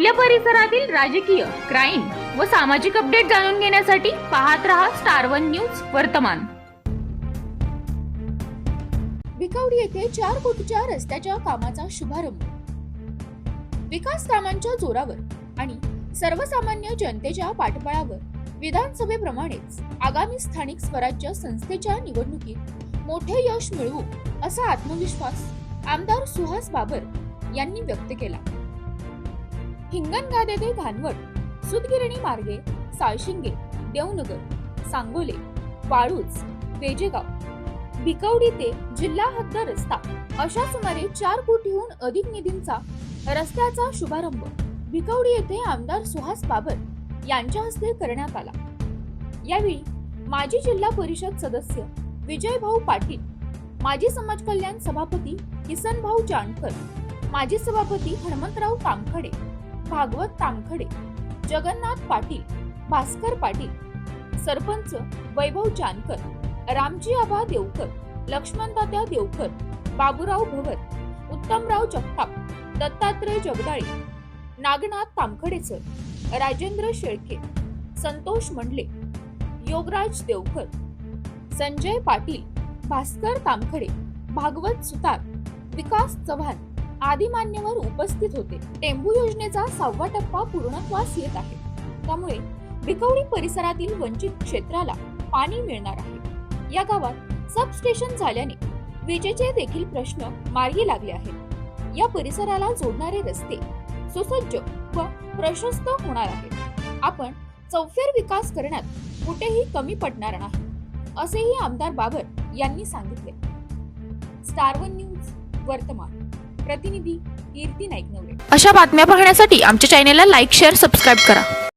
आपल्या परिसरातील राजकीय क्राईम व सामाजिक अपडेट जाणून घेण्यासाठी पाहत रहा स्टार वन न्यूज वर्तमान. विकावडी येथे चार कोटीच्या रस्त्याच्या कामाचा शुभारंभ. विकास कामांच्या जोरावर आणि सर्वसामान्य जनतेच्या पाठबळावर विधानसभेप्रमाणेच आगामी स्थानिक स्वराज्य संस्थेच्या निवडणुकीत मोठे यश मिळवू असा आत्मविश्वास आमदार सुहास बाबर यांनी व्यक्त केला. हिंगणघाट येथे घानवट सुतगिरणी मार्गे साळशिंगे देवनगर सांगोले वाळूज वेजेगाव भिकवडी ते जिल्हा हद्द रस्ता अशा सुमारे चार कोटीहून अधिक निधींचा रस्त्याचा शुभारंभ भिकवडी येथे आमदार सुहास बाबर यांच्या हस्ते करण्यात आला. यावेळी माजी जिल्हा परिषद सदस्य विजयभाऊ पाटील माजी समाज कल्याण सभापती किसनभाऊ जानकर माजी सभापती हनुमंतराव कामखडे भागवत तामखडे जगन्नाथ पाटील भास्कर पाटील सरपंच वैभव जानकर रामजी आबा देवकर लक्ष्मणदात्या देवकर बाबूराव भवर उत्तमराव जगताप दत्तात्रय जगदाळे नागनाथ तामखडेसर राजेंद्र शेळके संतोष मंडले योगराज देवकर संजय पाटील भास्कर तामखडे भागवत सुतार विकास चव्हाण आदी मान्यवर उपस्थित होते. टेंबू योजनेचा सहावा टप्पा पूर्णत्वास येत आहे. त्यामुळे भिकवडी परिसरातील वंचित क्षेत्राला पाणी मिळणार आहे. या गावात सबस्टेशन झाल्याने विजेचे देखील प्रश्न मार्गी लागले आहेत. या परिसराला जोडणारे रस्ते सुसज्ज व प्रशस्त होणार आहेत. आपण चौफेर विकास करण्यात कुठेही कमी पडणार नाही असेही आमदार बाबर यांनी सांगितले. स्टार वन न्यूज वर्तमान. प्रतिनिधी कीर्ती नाईक नवरे अशा बातम्या पाहण्यासाठी आमच्या चॅनेलला लाईक शेअर सबस्क्राईब करा.